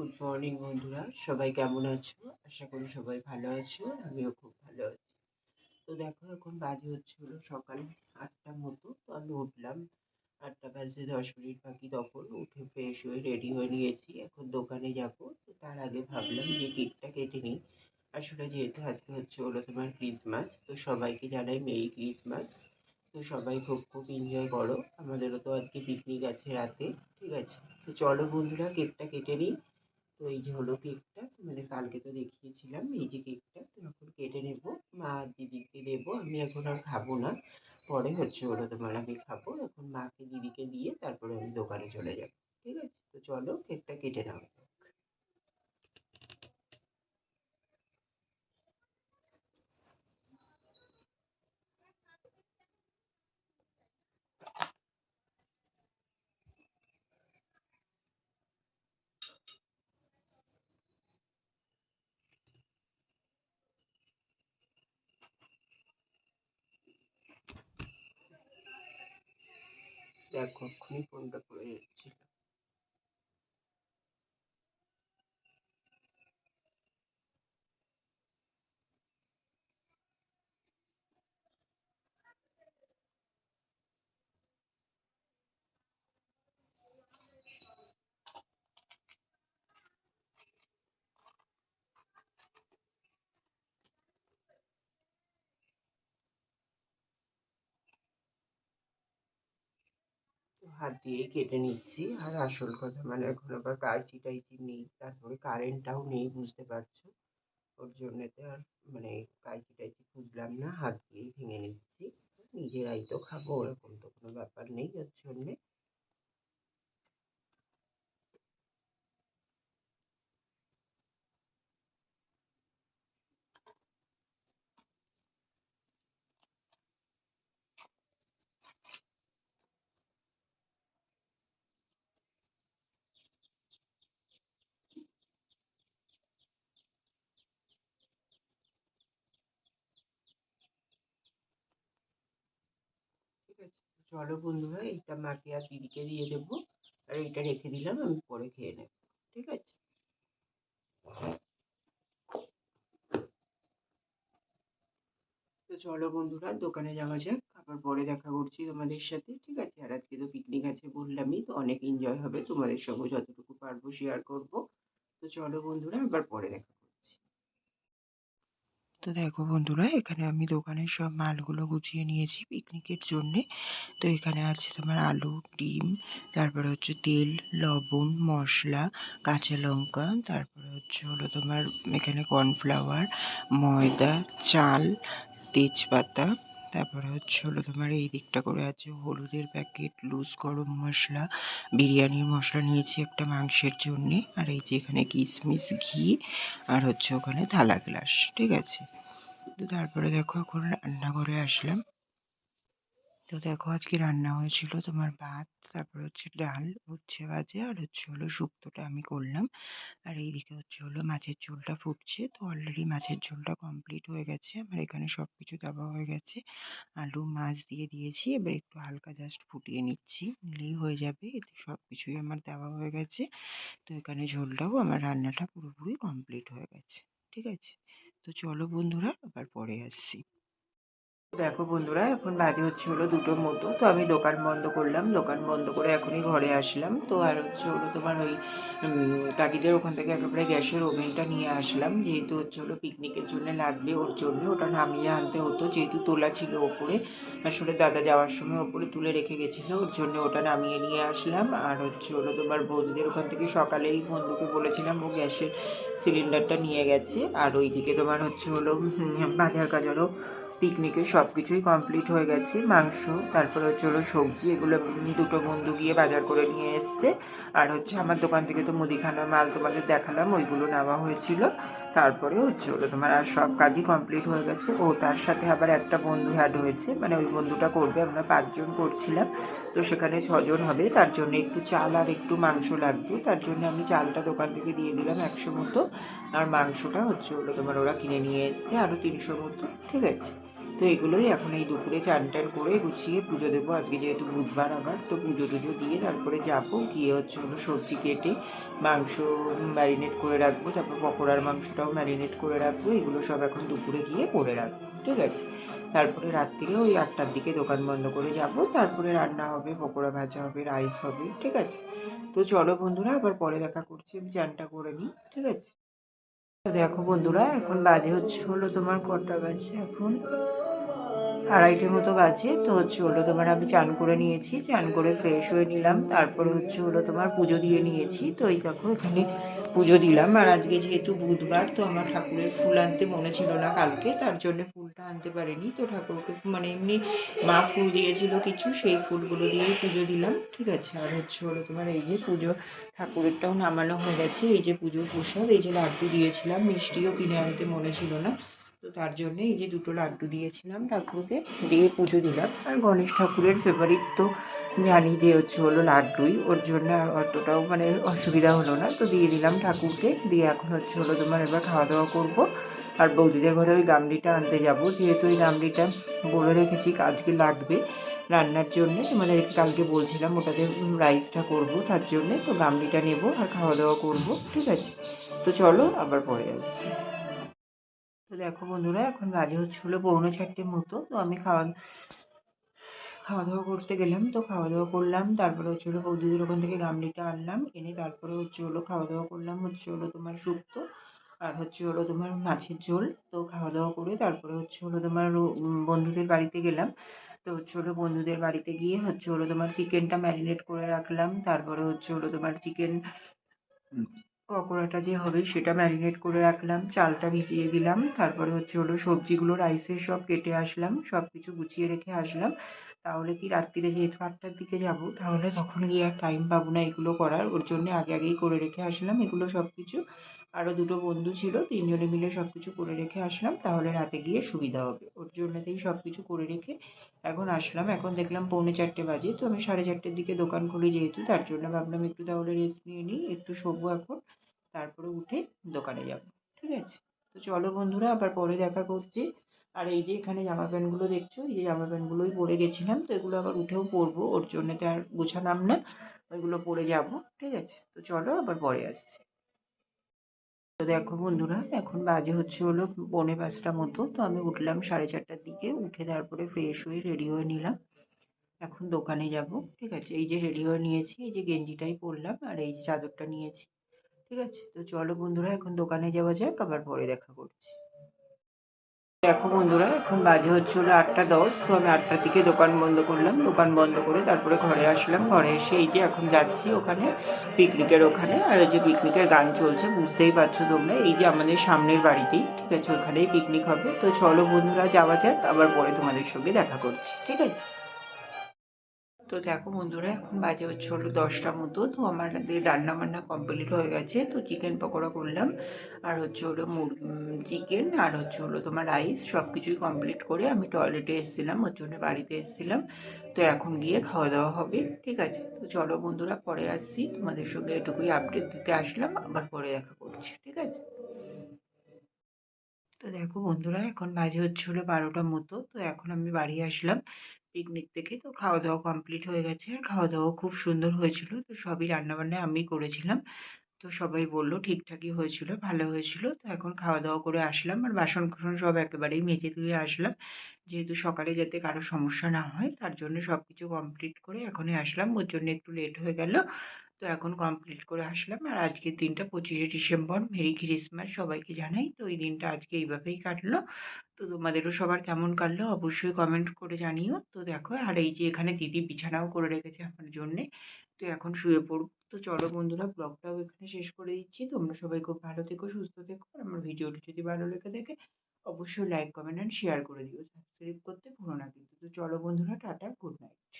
Good morning বন্ধুরা। সবাই কেমন আছো? আশা করি সবাই ভালো আছো, আমিও খুব ভালো আছি। তো দেখো, এখন বাজে হচ্ছে হলো সকাল আটটার মতো। তো আমি উঠলাম, আটটা বাজতে দশ মিনিট বাকি তখন। উঠে ফ্রেশ হয়ে রেডি হয়ে নিয়েছি, এখন দোকানে যাব। তো তার আগে ভাবলাম যে কেকটা কেটে নিই। আসলে যেহেতু আজকে হচ্ছে হলো তোমার ক্রিসমাস তো সবাইকে জানাই মেরি ক্রিসমাস তো সবাই খুব খুব এনজয় করো। আমাদেরও তো আজকে পিকনিক আছে রাতে, ঠিক আছে? তো চলো বন্ধুরা, কেকটা কেটে নিই। তো এই যে হলো কেকটা মানে কালকে তো দেখিয়েছিলাম, এই যে কেকটা তো এখন কেটে নেব, মা দিদিকে দেবো, আমি এখন আর খাব না। পরে হচ্ছে হলো তোমার আমি খাব, এখন মাকে দিদিকে দিয়ে তারপরে আমি দোকানে চলে যাব, ঠিক আছে? তো চলো কেকটা কেটে নাও। দেখো এক্ষুনি ফোনটা পড়ে যাচ্ছিল হাত দিয়েই কেটে নিচ্ছি। আর আসল কথা মানে এখন আবার কাঁচি টাইচি নেই, তারপরে কারেন্টটাও নেই, বুঝতে পারছ? ওর জন্যেতে আর মানে কাঁচি টাইচি খুঁজলাম না, হাত দিয়েই ভেঙে নিচ্ছি। নিজেরাই তো খাব, ওরকম তো কোনো ব্যাপার নেই ওর জন্যে ঠিক আছে চলো বন্ধুরা এইটা মাকে আর দিদিকে দিয়ে দেবো। আর এইটা রেখে দিলাম, আমি পরে খেয়ে নেব, ঠিক আছে? তো চলো বন্ধুরা, দোকানে যাওয়া যাক, আবার পরে দেখা করছি তোমাদের সাথে, ঠিক আছে? আর আজকে তো পিকনিক আছে বললামই, তো অনেক এনজয় হবে, তোমাদের সঙ্গে যতটুকু পারব শেয়ার করব। তো চলো বন্ধুরা, আবার পরে দেখা তো দেখো বন্ধুরা, এখানে আমি দোকানের সব মালগুলো গুছিয়ে নিয়েছি পিকনিকের জন্যে। তো এখানে আছে তোমার আলু, ডিম, তারপরে হচ্ছে তেল, লবণ, মশলা, কাঁচা লঙ্কা, তারপরে হচ্ছে হলো তোমার এখানে কর্নফ্লাওয়ার ময়দা, চাল, তেজপাতা তারপরে হচ্ছে হলো তোমার এই দিকটা করে আছে, হলুদের প্যাকেট লুজ গরম মশলা, বিরিয়ানির মশলা নিয়েছি একটা মাংসের জন্যে, আর এই যে এখানে কিশমিশ ঘি, আর হচ্ছে ওখানে থালা গ্লাস ঠিক আছে? তো তারপরে দেখো এখন রান্নাঘরে আসলাম। তো দেখো আজকে রান্না হয়েছিল তোমার ভাত তারপরে হচ্ছে ডাল, উচ্ছে ভাজা আর হচ্ছে হলো শুক্তোটা আমি করলাম। আর এইদিকে হচ্ছে হলো মাছের ঝোলটা ফুটছে। তো অলরেডি মাছের ঝোলটা কমপ্লিট হয়ে গেছে। আমার এখানে সব কিছু দেওয়া হয়ে গেছে। আলু, মাছ দিয়ে দিয়েছি। এবার একটু হালকা জাস্ট ফুটিয়ে নিচ্ছি। নিলেই হয়ে যাবে। এতে সব কিছুই আমার দেওয়া হয়ে গেছে। তো এখানে ঝোলটাও আমার রান্নাটা পুরোপুরি কমপ্লিট হয়ে গেছে। ঠিক আছে? তো চলো বন্ধুরা, আবার পরে আসছি। দেখো বন্ধুরা, এখন বাজে হচ্ছে হলো দুটোর মতো। তো আমি দোকান বন্ধ করলাম, দোকান বন্ধ করে এখনই ঘরে আসলাম। তো আর হচ্ছে হলো তোমার ওই কাকিদের ওখান থেকে একেবারে গ্যাসের ওভেনটা নিয়ে আসলাম। যেহেতু হচ্ছে হলো পিকনিকের জন্য লাগবে ওর জন্য, ওটা নামিয়ে আনতে হতো। যেহেতু তোলা ছিল ওপরে, আসলে দাদা যাওয়ার সময় ওপরে তুলে রেখে গেছিল, ওর জন্য ওটা নামিয়ে নিয়ে আসলাম। আর হচ্ছে হলো তোমার বৌদিদের ওখান থেকে সকালেই বন্ধুকে বলেছিলাম, ও গ্যাসের সিলিন্ডারটা নিয়ে গেছে। আর ওইদিকে তোমার হচ্ছে হলো বাজার কাজারও পিকনিকের সব কিছুই কমপ্লিট হয়ে গেছে। মাংস, তারপরে হচ্ছে হলো সবজি, এগুলো দুটো বন্ধু গিয়ে বাজার করে নিয়ে এসছে। আর হচ্ছে আমার দোকান থেকে তো মুদিখানা মাল তোমাদের দেখালাম, ওইগুলো নেওয়া হয়েছিল। তারপরে হচ্ছে হলো তোমার আর সব কাজই কমপ্লিট হয়ে গেছে। ও তার সাথে আবার একটা বন্ধু অ্যাড হয়েছে মানে ওই বন্ধুটা করবে, আমরা পাঁচজন করছিলাম। তো সেখানে ছজন হবে, তার জন্য একটু চাল আর একটু মাংস লাগবে। তার জন্য আমি চালটা দোকান থেকে দিয়ে দিলাম একশো মতো। আর মাংসটা হচ্ছে হলো তোমার ওরা কিনে নিয়ে এসছে আরও তিনশো মতো, ঠিক আছে? তো এগুলোই এখন এই দুপুরে চান টান করে গুছিয়ে পুজো দেবো। আজকে যেহেতু বুধবার আবার, তো পুজো টুজো দিয়ে তারপরে যাব। গিয়ে হচ্ছে হলো সবজি কেটে মাংস ম্যারিনেট করে রাখব। তারপর পকোড়ার মাংসটাও ম্যারিনেট করে রাখব। এগুলো সব এখন দুপুরে গিয়ে করে রাখব ঠিক আছে? তারপরে রাত্রিরে ওই আটটার দিকে দোকান বন্ধ করে যাব। তারপরে রান্না হবে, পকোড়া ভাজা হবে, রাইস হবে, ঠিক আছে? তো চলো বন্ধুরা, আবার পরে দেখা করছি। আমি চানটা করে নিই, ঠিক আছে? দেখো বন্ধুরা এখন বাজে হচ্ছে হলো তোমার কটা বাজে এখন? আড়াইটে মতো বাজে। তো হচ্ছে হলো তোমার আমি চান করে নিয়েছি, চান করে ফ্রেশ হয়ে নিলাম। তারপরে হচ্ছে হলো তোমার পুজো দিয়ে নিয়েছি। তো এই দেখো এখানে পুজো দিলাম। আর আজকে যেহেতু বুধবার, তো আমার ঠাকুরের ফুল আনতে মনে ছিল না কালকে। তার জন্য ফুলটা আনতে পারিনি। তো ঠাকুরকে মানে এমনি মা ফুল দিয়েছিল কিছু, সেই ফুলগুলো দিয়েই পুজো দিলাম। ঠিক আছে? আর হচ্ছে হলো তোমার এই যে পুজো, ঠাকুরেরটাও নামানো হয়ে গেছে। এই যে পুজোর প্রসাদ, এই যে লাড্ডু দিয়েছিলাম। মিষ্টিও কিনে আনতে মনে ছিল না। তো তার জন্য এই যে দুটো লাড্ডু দিয়েছিলাম ঠাকুরকে, দিয়ে পুজো দিলাম। আর গণেশ ঠাকুরের ফেভারিট তো জানি যে হচ্ছে হলো লাড্ডুই, ওর জন্য আর অতটাও মানে অসুবিধা হলো না। তো দিয়ে দিলাম ঠাকুরকে, দিয়ে এখন হচ্ছে হলো তোমার এবার খাওয়া দাওয়া করব। আর বৌদিদের ঘরে ওই গামলিটা আনতে যাব। যেহেতু ওই গামলিটা বলে রেখেছি আজকে লাগবে রান্নার জন্যে। তোমাদেরকে কালকে বলছিলাম ওটাতে রাইসটা করব, তার জন্যে। তো গামলিটা নেব আর খাওয়া দাওয়া করব, ঠিক আছে? তো চলো আবার পরে আসছি। তো দেখো বন্ধুরা, এখন বাজে হচ্ছে হলো পৌনে চারটের মতো। তো আমি খাওয়া খাওয়া দাওয়া করতে গেলাম। তো খাওয়া দাওয়া করলাম, তারপরে হচ্ছে হলো বৌদিদের ওখান থেকে গামলিটা আনলাম, এনে তারপরে হচ্ছে হলো খাওয়া দাওয়া করলাম হচ্ছে হলো তোমার শুক্তো আর হচ্ছে হলো তোমার মাছের ঝোল। তো খাওয়া দাওয়া করে তারপরে হচ্ছে হলো তোমার বন্ধুদের বাড়িতে গেলাম। তো হচ্ছে হলো বন্ধুদের বাড়িতে গিয়ে হচ্ছে হলো তোমার চিকেনটা ম্যারিনেট করে রাখলাম। তারপরে হচ্ছে হলো তোমার চিকেন পকোড়াটা যে হবে সেটা ম্যারিনেট করে রাখলাম, চালটা ভিজিয়ে দিলাম, তারপরে হচ্ছে হলো সবজিগুলো, রাইসের সব কেটে আসলাম সব কিছু গুছিয়ে রেখে আসলাম। তাহলে কি রাত্রিরে যেহেতু আটটার দিকে যাব, তাহলে তখন গিয়ে আর টাইম পাবো না এগুলো করার। ওর জন্য আগে আগেই করে রেখে আসলাম এগুলো সব কিছু আরও দুটো বন্ধু ছিল, তিনজনে মিলে সব কিছু করে রেখে আসলাম, তাহলে রাতে গিয়ে সুবিধা হবে। ওর জন্যতেই সব কিছু করে রেখে এখন আসলাম। এখন দেখলাম পৌনে চারটে বাজে, তো আমি সাড়ে চারটের দিকে দোকান খুলি যেহেতু, তার জন্য ভাবলাম একটু তাহলে রেস্ট নিয়ে নিই, একটু শোবো এখন। তারপরে উঠে দোকানে যাব, ঠিক আছে? তো চলো বন্ধুরা, আবার পরে দেখা করছি। আর এই যে এখানে জামা প্যান্টগুলো দেখছ, এই যে জামা প্যান্টগুলোই পরে গেছিলাম, তো এগুলো আবার উঠেও পরবো, ওর জন্য তো আর গোছালাম না, ওইগুলো পরে যাব, ঠিক আছে? তো চলো আবার পরে আসছি। তো দেখো বন্ধুরা, এখন বাজে হচ্ছে হলো পৌনে পাঁচটা মতো, তো আমি উঠলাম সাড়ে চারটার দিকে, উঠে তারপরে ফ্রেশ হয়ে রেডি হয়ে নিলাম। এখন দোকানে যাব, ঠিক আছে? এই যে রেডি হয়ে নিয়েছি, এই যে গেঞ্জিটাই পরলাম, আর এই যে চাদরটা নিয়েছি। ঠিক আছে? তো চলো বন্ধুরা, এখন দোকানে যাওয়া যাক, আবার পরে দেখা করছি। দেখো বন্ধুরা, এখন বাজে হচ্ছে হলো আটটা দশ, তো আমি আটটার দিকে দোকান বন্ধ করলাম। দোকান বন্ধ করে তারপরে ঘরে আসলাম। ঘরে এসে এই যে এখন যাচ্ছি ওখানে পিকনিকের ওখানে। আর ওই যে পিকনিকের গান চলছে, বুঝতেই পারছ তোমরা। এই যে আমাদের সামনের বাড়িতেই, ঠিক আছে, ওখানেই পিকনিক হবে। তো চলো বন্ধুরা, যাওয়া যাক, আবার পরে তোমাদের সঙ্গে দেখা করছি, ঠিক আছে? তো দেখো বন্ধুরা, এখন বাজে হচ্ছে হলো দশটা মতো, তো আমাদের রান্না বান্না কমপ্লিট হয়ে গেছে, তো চিকেন পকোড়া করলাম, আর হচ্ছে হলো চিকেন আর হচ্ছে হলো তোমার রাইস সব কিছুই কমপ্লিট করে আমি টয়লেটে এসেছিলাম, ওর জন্য বাড়িতে এসেছিলাম, তো এখন গিয়ে খাওয়া দাওয়া হবে, ঠিক আছে? তো চলো বন্ধুরা, পরে আসছি, তোমাদের সঙ্গে এটুকুই আপডেট দিতে আসলাম, আবার পরে দেখা করছি, ঠিক আছে? তো দেখো বন্ধুরা, এখন বাজে হচ্ছে হলো বারোটার মতো, তো এখন আমি বাড়ি আসলাম পিকনিক থেকে তো খাওয়া দাওয়া কমপ্লিট হয়ে গেছে। আর খাওয়া দাওয়া খুব সুন্দর হয়েছিল। তো সবই রান্নাবান্না আমি করেছিলাম। তো সবাই বলল ঠিকঠাকই হয়েছিল, ভালো হয়েছিল। তো এখন খাওয়া দাওয়া করে আসলাম। আর বাসন কুসন সব একেবারেই মেজে ধুয়ে আসলাম। যেহেতু সকালে যাতে কারও সমস্যা না হয়, তার জন্য সব কিছু কমপ্লিট করে এখনই আসলাম। ওর জন্য একটু লেট হয়ে গেল। তো এখন কমপ্লিট করে আসলাম। আর আজকের দিনটা পঁচিশে ডিসেম্বর, মেরি ক্রিসমাস সবাইকে জানাই। তো এই দিনটা আজকে এইভাবেই কাটলো। তো তোমাদেরও সবার কেমন কাটলো অবশ্যই কমেন্ট করে জানিও। তো দেখো, আর এই যে এখানে দিদি বিছানাও করে রেখেছে আমার জন্যে। তো এখন শুয়ে পড়ব। তো চলো বন্ধুরা ব্লগটাও এখানে শেষ করে দিচ্ছি। তোমরা সবাই খুব ভালো থেকো, সুস্থ থেকো। আর আমার ভিডিওটি যদি ভালো লেগে থাকে, অবশ্যই লাইক কমেন্ট অ্যান্ড শেয়ার করে দিও। সাবস্ক্রাইব করতে ভুলো না কিন্তু। তো চলো বন্ধুরা, টাটা গুড নাইট